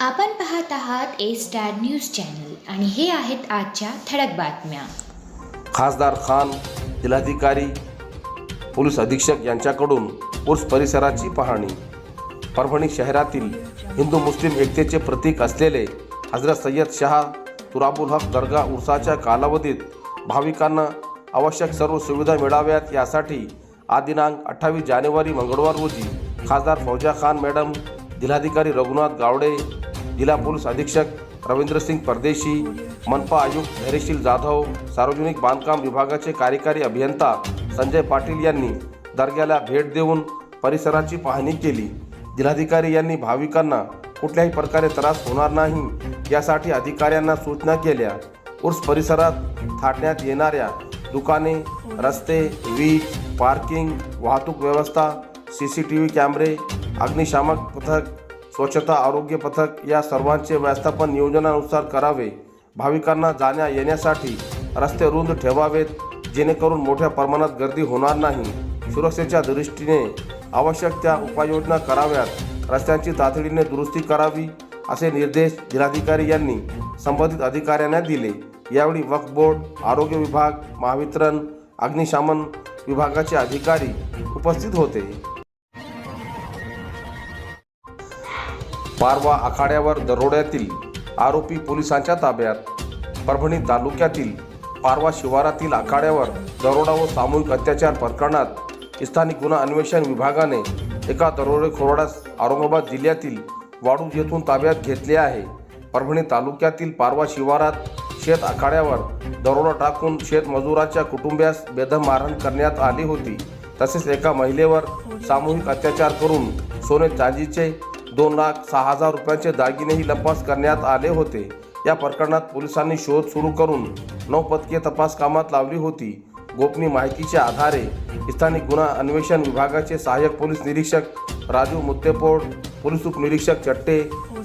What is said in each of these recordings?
आपण पाहत आहात ए स्टार न्यूज चॅनल आणि हे आहेत आजच्या ठळक बातम्या. खासदार खान जिल्हाधिकारी पोलीस अधीक्षक यांच्याकडून ऊर्स परिसराची पाहणी. परभणी शहरातील हिंदू मुस्लिम एकतेचे प्रतीक असलेले हजरत सय्यद शहा तुराबुल हक दर्गा उर्साच्या कालावधीत भाविकांना आवश्यक सर्व सुविधा मिळाव्यात यासाठी आज दिनांक अठ्ठावीस जानेवारी मंगळवार रोजी खासदार फौजा खान मॅडम जिल्हाधिकारी रघुनाथ गावडे जिल्हा पोलीस अधीक्षक रवींद्रसिंग परदेशी मनपा आयुक्त धैर्यशील जाधव सार्वजनिक बांधकाम विभागाचे कार्यकारी अभियंता संजय पाटील यांनी दर्ग्याला भेट देऊन परिसराची पाहणी केली. जिल्हाधिकारी यांनी भाविकांना कुठल्याही प्रकारे त्रास होणार नाही यासाठी अधिकाऱ्यांना सूचना केल्या. उर्स परिसरात थाटण्यात येणाऱ्या दुकाने रस्ते वीज पार्किंग वाहतूक व्यवस्था सी सी टी व्ही कॅमेरे अग्निशामक पथक स्वच्छता आरोग्य पथक या सर्वांचे व्यवस्थापन नियोजनानुसार करावे. भाविकांना जाण्या येण्यासाठी रस्ते रुंद ठेवावेत जेणेकरून मोठ्या प्रमाणात गर्दी होणार नाही. सुरक्षेच्या दृष्टीने आवश्यक त्या उपाययोजना कराव्यात. रस्त्यांची तातडीने दुरुस्ती करावी असे निर्देश जिल्हाधिकारी यांनी संबंधित अधिकाऱ्यांना दिले. यावेळी वक्फ बोर्ड आरोग्य विभाग महावितरण अग्निशमन विभागाचे अधिकारी उपस्थित होते. पारवा आखाड्यावर दरोड्यातील आरोपी पोलिसांच्या ताब्यात. परभणी तालुक्यातील पारवा शिवारातील आखाड्यावर दरोडा व सामूहिक अत्याचार प्रकरणात स्थानिक गुन्हा अन्वेषण विभागाने एका दरोडेखोरास औरंगाबाद जिल्ह्यातील वाडूज येथून ताब्यात घेतले आहे. परभणी तालुक्यातील पारवा शिवारात शेत आखाड्यावर दरोडा टाकून शेतमजुराच्या कुटुंबियास बेदम मारहाण करण्यात आली होती. तसेच एका महिलेवर सामूहिक अत्याचार करून सोने चांदीचे दोन लाख सहा हजार रुपयांचे दागिनेही लपास करण्यात आले होते. या प्रकरणात पोलिसांनी शोध सुरू करून नऊ तपास कामात लावली होती. गोपनीय माहितीच्या आधारे स्थानिक गुन्हा अन्वेषण विभागाचे सहाय्यक पोलीस निरीक्षक राजू मुत्तेपोड पोलीस उपनिरीक्षक चट्टे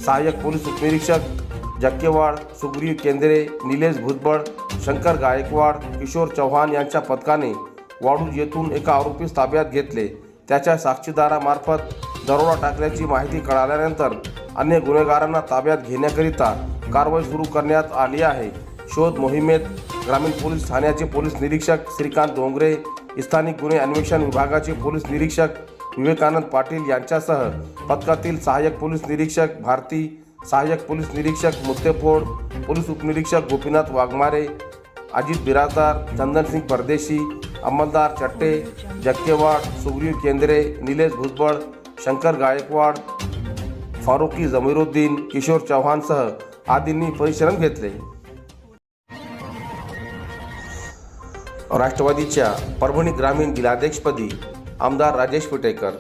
सहाय्यक पोलीस उपनिरीक्षक जक्केवाड सुग्रीव केंद्रे निलेश भुजबळ शंकर गायकवाड किशोर चव्हाण यांच्या पथकाने वाडूज येथून एका आरोपीस ताब्यात घेतले. त्याच्या साक्षीदारामार्फत दरोडा टाकल्याची माहिती कळाल्यानंतर अन्य गुन्हेगारांना ताब्यात घेण्याकरिता कारवाई सुरू करण्यात आली आहे. शोध मोहिमेत ग्रामीण पोलीस ठाण्याचे पोलीस निरीक्षक श्रीकांत डोंगरे स्थानिक गुन्हे अन्वेषण विभागाचे पोलीस निरीक्षक विवेकानंद पाटील यांच्यासह पथकातील सहाय्यक पोलीस निरीक्षक भारती सहाय्यक पोलीस निरीक्षक मुत्तेफोड पोलीस उपनिरीक्षक गोपीनाथ वाघमारे अजित बिराजदार चंदनसिंग परदेशी अंमलदार चट्टे जक्केवाड सुग्रीव केंद्रे निलेश भुजबळ शंकर गायकवाड फारुकी जमीरुद्दीन किशोर चव्हाणसह आदींनी परिश्रम घेतले. राष्ट्रवादीच्या परभणी ग्रामीण जिल्हाध्यक्षपदी आमदार राजेश पिटेकर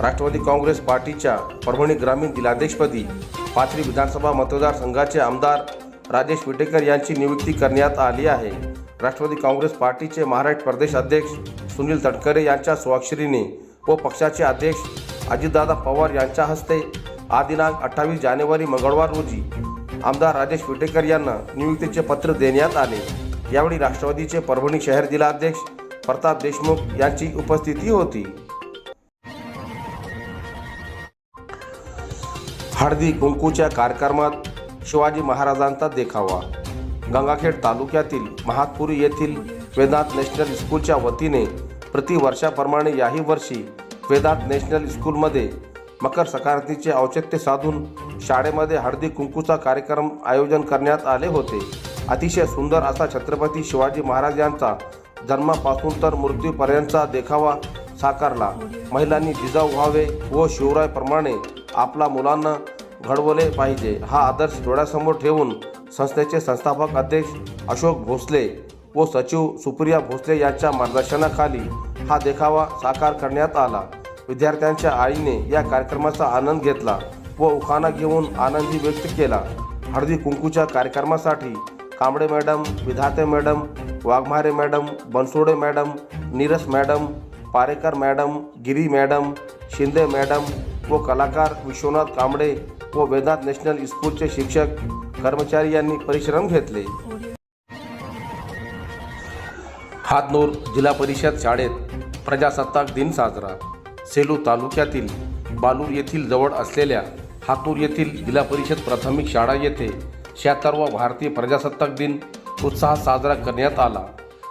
राष्ट्रवादी काँग्रेस पार्टीच्या परभणी ग्रामीण जिल्हाध्यक्षपदी पाथरी विधानसभा मतदारसंघाचे आमदार राजेश विटेकर यांची नियुक्ती करण्यात आली आहे. राष्ट्रवादी काँग्रेस पार्टीचे महाराष्ट्र प्रदेश अध्यक्ष सुनील तटकरे यांच्या स्वाक्षरीने व पक्षाचे अध्यक्ष अजितदादा पवार यांच्या हस्ते आज दिनांक अठ्ठावीस जानेवारी मंगळवार रोजी आमदार राजेश विटेकर यांना नियुक्तीचे पत्र देण्यात आले. यावेळी राष्ट्रवादीचे परभणी शहर जिल्हाध्यक्ष प्रताप देशमुख यांची उपस्थिती होती. हळदी कुंकूच्या कार्यक्रमात शिवाजी महाराजांचा देखावा. गंगाखेड तालुक्यातील महातपुरी येथील वेदांत नॅशनल स्कूलच्या वतीने प्रतिवर्षाप्रमाणे याही वर्षी वेदांत नॅशनल स्कूलमध्ये मकर संक्रांतीचे औचित्य साधून शाळेमध्ये हळदी कुंकूचा कार्यक्रम आयोजन करण्यात आले होते. अतिशय सुंदर असा छत्रपती शिवाजी महाराज यांचा जन्मापासून तर मृत्यूपर्यंतचा देखावा साकारला. महिलांनी जिजाऊ व्हावे व शिवरायप्रमाणे आपला मुलांना घडवले पाहिजे. हा आदर्श डोळ्यासमोर ठेवून संस्थेचे संस्थापक अध्यक्ष अशोक भोसले व सचिव सुप्रिया भोसले यांच्या मार्गदर्शनाखाली हा देखावा साकार करण्यात आला. विद्यार्थ्यांच्या आईने या कार्यक्रमाचा आनंद घेतला व उखाणा घेऊन आनंदी व्यक्त केला. हळदी कुंकूच्या कार्यक्रमासाठी Kamble madam Vidhate madam Waghmare madam Bansode madam Niras madam Parekar madam Giri madam Shinde madam व कलाकार विश्वनाथ कांबळे व वेदांत नॅशनल स्कूलचे शिक्षक कर्मचारी यांनी परिश्रम घेतले. हातनूर जिल्हा परिषद शाळेत प्रजासत्ताक दिन साजरा. सेलू तालुक्यातील बालूर येथील जवळ असलेल्या हातूर येथील जिल्हा परिषद प्राथमिक शाळा येथे शहात्तरवा भारतीय प्रजासत्ताक दिन उत्साहात साजरा करण्यात आला.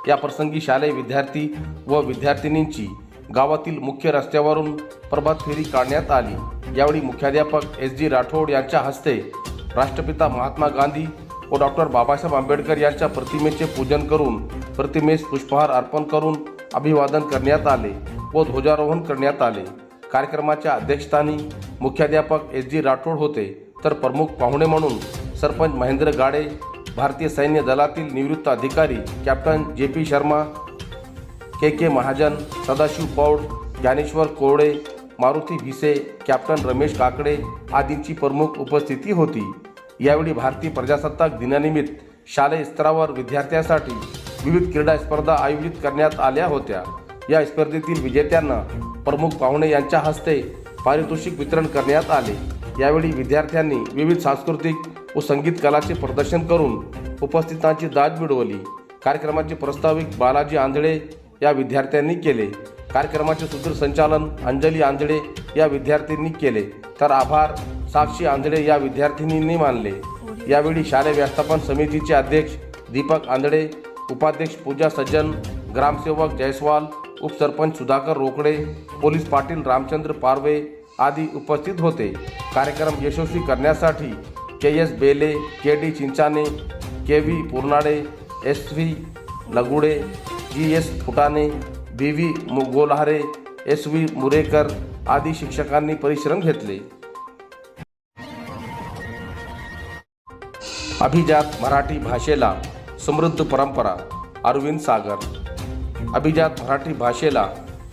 या प्रसंगी शालेय विद्यार्थी व विद्यार्थिनींची गावातील मुख्य रस्त्यावरून प्रभात फेरी काढण्यात आली. यावेळी मुख्याध्यापक एस. जी. राठोड यांच्या हस्ते राष्ट्रपिता महात्मा गांधी व डॉक्टर बाबासाहेब आंबेडकर यांच्या प्रतिमेचे पूजन करून प्रतिमेस पुष्पहार अर्पण करून अभिवादन करण्यात आले व ध्वजारोहण करण्यात आले. कार्यक्रमाच्या अध्यक्षस्थानी मुख्याध्यापक एस जी राठोड होते. तर प्रमुख पाहुणे म्हणून सरपंच महेंद्र गाडे भारतीय सैन्य दलातील निवृत्त अधिकारी captain J P Sharma K K Mahajan Sadashiv Paud Dnyaneshwar Korde Maruti Bhise captain Ramesh Kakade आदींची प्रमुख उपस्थिती होती. यावेळी भारतीय प्रजासत्ताक दिनानिमित्त शालेय स्तरावर विद्यार्थ्यांसाठी विविध क्रीडा स्पर्धा आयोजित करण्यात आल्या होत्या. या स्पर्धेतील विजेत्यांना प्रमुख पाहुणे यांच्या हस्ते पारितोषिक वितरण करण्यात आले. यावेळी विद्यार्थ्यांनी विविध सांस्कृतिक व संगीत कलाचे प्रदर्शन करून उपस्थितांची दाद मिळवली. कार्यक्रमाचे प्रस्ताविक बालाजी आंधळे या विद्यार्थ्यांनी केले. कार्यक्रमाचे सूत्रसंचालन अंजली आंधळे या विद्यार्थ्यांनी केले. तर आभार. साक्षी आंधळे या विद्यार्थिनींनी मानले. यावेळी शालेय व्यवस्थापन समितीचे अध्यक्ष दीपक आंधळे उपाध्यक्ष पूजा सज्जन ग्रामसेवक जयस्वाल उपसरपंच सुधाकर रोकडे पोलीस पाटील रामचंद्र पारवे आदी उपस्थित होते. कार्यक्रम यशस्वी करण्यासाठी K S Bele K D Chinchane K V Purnade S V Lagude G S Phutane B V Golhare S V Murekar आदी शिक्षकांनी परिश्रम घेतले. अभिजात मराठी भाषेला समृद्ध परंपरा अरविंद सागर. अभिजात मराठी भाषेला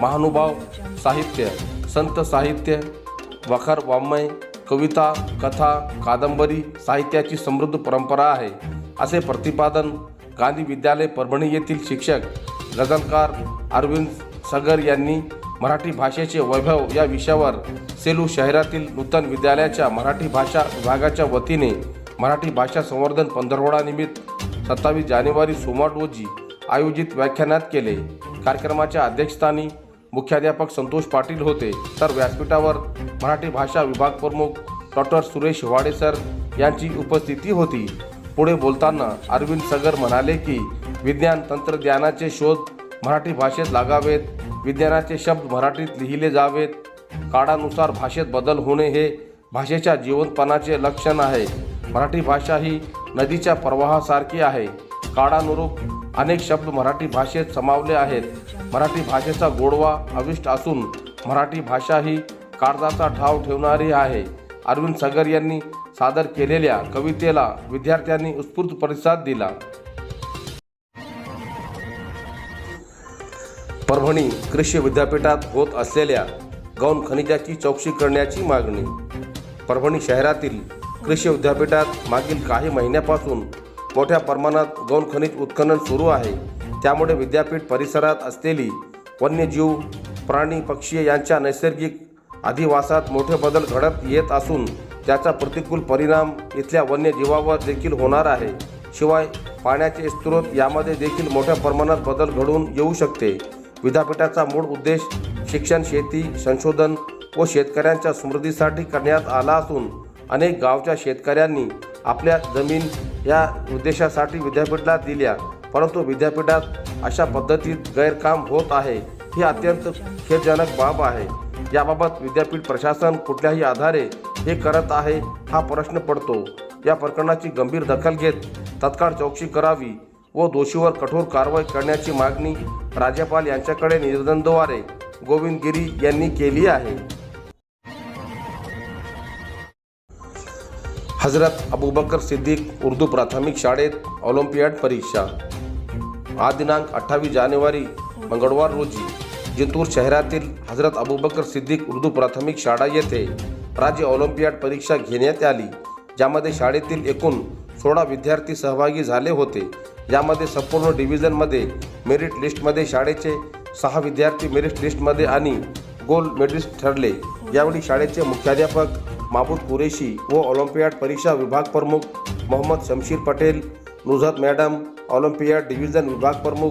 महानुभाव साहित्य संत साहित्य वखर वाङ्मय कविता कथा कादंबरी साहित्याची समृद्ध परंपरा आहे. असे प्रतिपादन गांधी विद्यालय परभणी येथील शिक्षक गझलकार अरविंद सगर यांनी मराठी भाषेचे वैभव या विषयावर सेलू शहरातील नूतन विद्यालयाच्या मराठी भाषा विभागाच्या वतीने मराठी भाषा संवर्धन पंधरवडानिमित्त सत्तावीस जानेवारी सोमवार रोजी आयोजित व्याख्यानात केले. कार्यक्रमाच्या अध्यक्षस्थानी मुख्याध्यापक संतोष पाटील होते. तर व्यासपीठावर मराठी भाषा विभाग प्रमुख डॉक्टर सुरेश हिवाडे सर यांची उपस्थिती होती. पुढे बोलताना अरविंद सगर म्हणाले की विज्ञान तंत्रज्ञानाचे शोध मराठी भाषेत लागावेत. विज्ञानाचे शब्द मराठीत लिहिले जावेत. काळानुसार भाषेत बदल होणे हे भाषेच्या जिवंतपणाचे लक्षण आहे. मराठी भाषा ही नदीच्या प्रवाहासारखी आहे. काळानुरूप अनेक शब्द मराठी भाषेत समावले आहेत. मराठी भाषेचा गोडवा अविष्ट असून मराठी भाषा ही काळजाचा ठाव ठेवणारी आहे. अरविंद सगर यांनी सादर केलेल्या कवितेला विद्यार्थ्यांनी उत्स्फूर्त प्रतिसाद दिला. परभणी कृषी विद्यापीठात होत असलेल्या गौण खनिजाची चौकशी करण्याची मागणी. परभणी शहरातील कृषी विद्यापीठात मागील काही महिन्यापासून मोठ्या प्रमाणात गौण खनिज उत्खनन सुरू आहे. त्यामुळे विद्यापीठ परिसरात असलेली वन्यजीव प्राणी पक्षी यांच्या नैसर्गिक अधिवासात मोठे बदल घडत येत असून त्याचा प्रतिकूल परिणाम इथल्या वन्यजीवावर देखील होणार आहे. शिवाय पाण्याचे स्रोत यामध्ये देखील मोठ्या प्रमाणात बदल घडून येऊ शकते. विद्यापीठाचा मूळ उद्देश शिक्षण शेती संशोधन व शेतकऱ्यांच्या समृद्धीसाठी करण्यात आला असून अनेक गावच्या शेतकऱ्यांनी आपल्या जमीन या उद्देशासाठी विद्यापीठाला दिल्या. परंतु विद्यापीठात अशा पद्धतीत गैरकाम होत आहे ही अत्यंत खेदजनक बाब आहे. याबाबत विद्यापीठ प्रशासन कुठल्याही आधारे हे करत आहे हा प्रश्न पडतो. या प्रकरणाची गंभीर दखल घेत तत्काळ चौकशी करावी व दोषीवर कठोर कारवाई करण्याची मागणी राज्यपाल यांच्याकडे निवेदनद्वारे गोविंद गिरी यांनी केली आहे. हजरत अबूबकर सिद्दीक उर्दू प्राथमिक शाळेत ऑलिम्पियाड परीक्षा. आज दिनांक अठ्ठावीस जानेवारी मंगळवार रोजी जिंतूर शहरातील हजरत अबूबकर सिद्दीक उर्दू प्राथमिक शाळा येथे राज्य ऑलिम्पियाड परीक्षा घेण्यात आली ज्यामध्ये शाळेतील एकूण सोळा विद्यार्थी सहभागी झाले होते. यामध्ये संपूर्ण डिव्हिजनमध्ये मेरिट लिस्टमध्ये शाळेचे सहा विद्यार्थी मेरिट लिस्टमध्ये आणि गोल्ड मेडलिस्ट ठरले. यावेळी शाळेचे मुख्याध्यापक महबूद कुरेशी व ऑलिम्पियाड परीक्षा विभाग प्रमुख Mohammad Shamshir Patel Nuzhat madam Olympiad division विभाग प्रमुख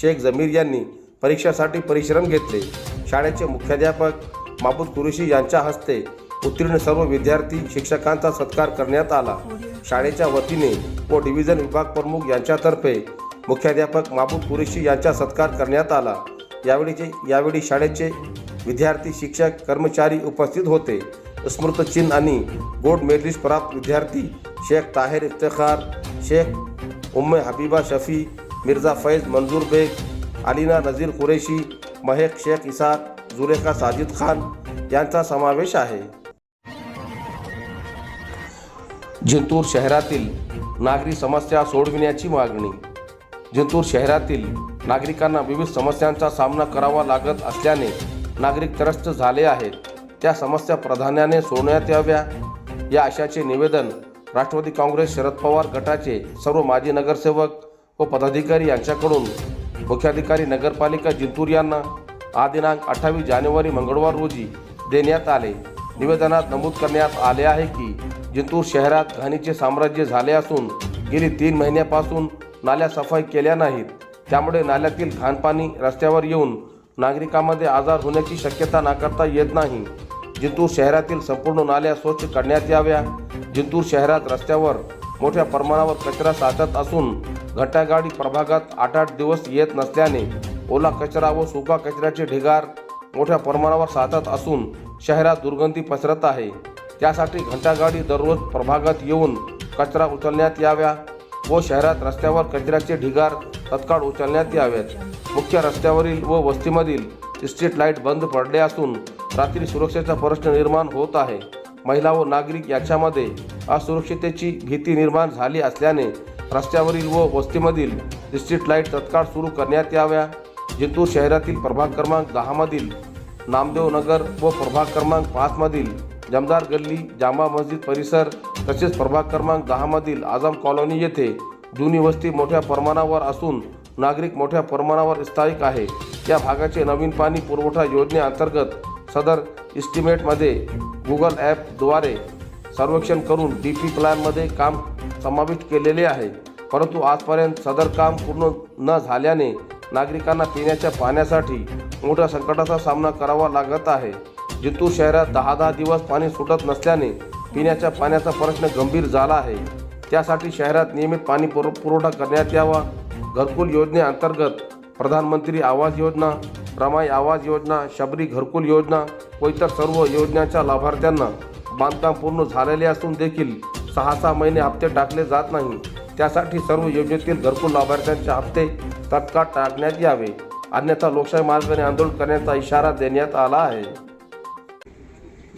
शेख जमीर यांनी परीक्षासाठी परिश्रम घेतले. शाळेचे मुख्याध्यापक महबूद कुरेशी यांच्या हस्ते उत्तीर्ण सर्व विद्यार्थी शिक्षकांचा सत्कार करण्यात आला. शाळेच्या वतीने व डिव्हिजन विभाग प्रमुख यांच्यातर्फे मुख्याध्यापक माबूद कुरेशी यांचा सत्कार करण्यात आला. यावेळीचे यावेळी शाळेचे विद्यार्थी शिक्षक कर्मचारी उपस्थित होते. स्मृतचिन्ह आणि गोल्ड मेडलिस्ट प्राप्त विद्यार्थी शेख ताहेर इफ्तेखार शेख उम्मे हबीबा शफी मिर्झा फैज मंजूर बेग अलीना नजीर कुरेशी महेक शेख इसाक जुलेखा साजिद खान यांचा समावेश आहे. जिंतूर शहरातील नागरी समस्या सोडविण्याची मागणी. जिंतूर शहरातील नागरिकांना विविध समस्यांचा सामना करावा लागत असल्याने नागरिक त्रस्त झाले आहेत. त्या समस्या प्राधान्याने सोडण्यात याव्या. या आशाचे निवेदन राष्ट्रवादी काँग्रेस शरद पवार गटाचे सर्व माजी नगरसेवक व पदाधिकारी यांच्याकडून मुख्याधिकारी नगरपालिका जिंतूर यांना आदिनांक दिनांक अठ्ठावीस जानेवारी मंगळवार रोजी देण्यात आले. निवेदनात नमूद करण्यात आले आहे की जिंतूर शहरात घाणीचे साम्राज्य झाले असून गेली तीन महिन्यापासून नाल्या सफाई केल्या नाहीत. त्यामुळे नाल्यातील घाणपाणी रस्त्यावर येऊन नागरिकांमध्ये आजार होण्याची शक्यता नाकारता येत नाही. जिंतूर शहरातील संपूर्ण नाल्या स्वच्छ करण्यात याव्या. जिंतूर शहरात रस्त्यावर मोठ्या प्रमाणावर कचरा साचत असून घंटागाडी प्रभागात आठ आठ दिवस येत नसल्याने ओला कचरा व सुका कचऱ्याचे ढिगार मोठ्या प्रमाणावर साचत असून शहरात दुर्गंधी पसरत आहे. त्यासाठी घंटागाडी दररोज प्रभागात येऊन कचरा उचलण्यात याव्या व शहरात रस्त्यावर कचऱ्याचे ढिगार तत्काळ उचलण्यात यावेत. मुख्य रस्त्यावरील व वस्तीमधील स्ट्रीट लाइट बंद पडले असून रात्री सुरक्षेचा प्रश्न निर्माण होत आहे. महिला व नागरिक याच्यामध्ये असुरक्षितेची भीती निर्माण झाली असल्याने रस्त्यावरील व वस्तीमधील स्ट्रीट लाइट तत्काळ सुरू करण्यात याव्या. जिंतूर शहरातील प्रभाग क्रमांक दहामधील नामदेव नगर व प्रभाग क्रमांक पाचमधील जमदार गल्ली जामा मस्जिद परिसर तसेच प्रभाग क्रमांक दहामधील आझम कॉलनी येथे जुनी वस्ती मोठ्या प्रमाणावर असून नागरिक मोठ्या प्रमाणावर स्थायिक आहे. या भागाचे नवीन पाणी पुरवठा योजनेअंतर्गत सदर इस्टिमेटमध्ये गुगल ॲपद्वारे सर्वेक्षण करून डी पी प्लॅनमध्ये काम समाविष्ट केलेले आहे. परंतु आजपर्यंत सदर काम पूर्ण न झाल्याने नागरिकांना पिण्याच्या पाण्यासाठी मोठ्या संकटाचा सामना करावा लागत आहे. जितूर शहरात दहा दहा दिवस पाणी सुटत नसल्याने पिण्याच्या पाण्याचा प्रश्न गंभीर झाला आहे. त्यासाठी शहरात नियमित पाणी पुर पुरवठा करण्यात यावा. घरकुल योजनेअंतर्गत प्रधानमंत्री आवास योजना रमाई आवास योजना शबरी घरकुल योजना व इतर सर्व योजनांच्या लाभार्थ्यांना बांधकाम पूर्ण झालेले असून देखील सहा सहा महिने हप्ते टाकले जात नाही. त्यासाठी सर्व योजनेतील घरकुल लाभार्थ्यांचे हप्ते तत्काळ टाकण्यात यावे. अन्यथा लोकशाही मार्गाने आंदोलन करण्याचा इशारा देण्यात आला आहे.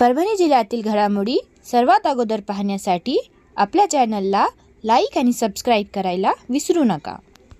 परभणी जिल्ह्यातील घडामोडी सर्वात अगोदर पाहण्यासाठी आपल्या चॅनलला लाईक आणि सबस्क्राईब करायला विसरू नका.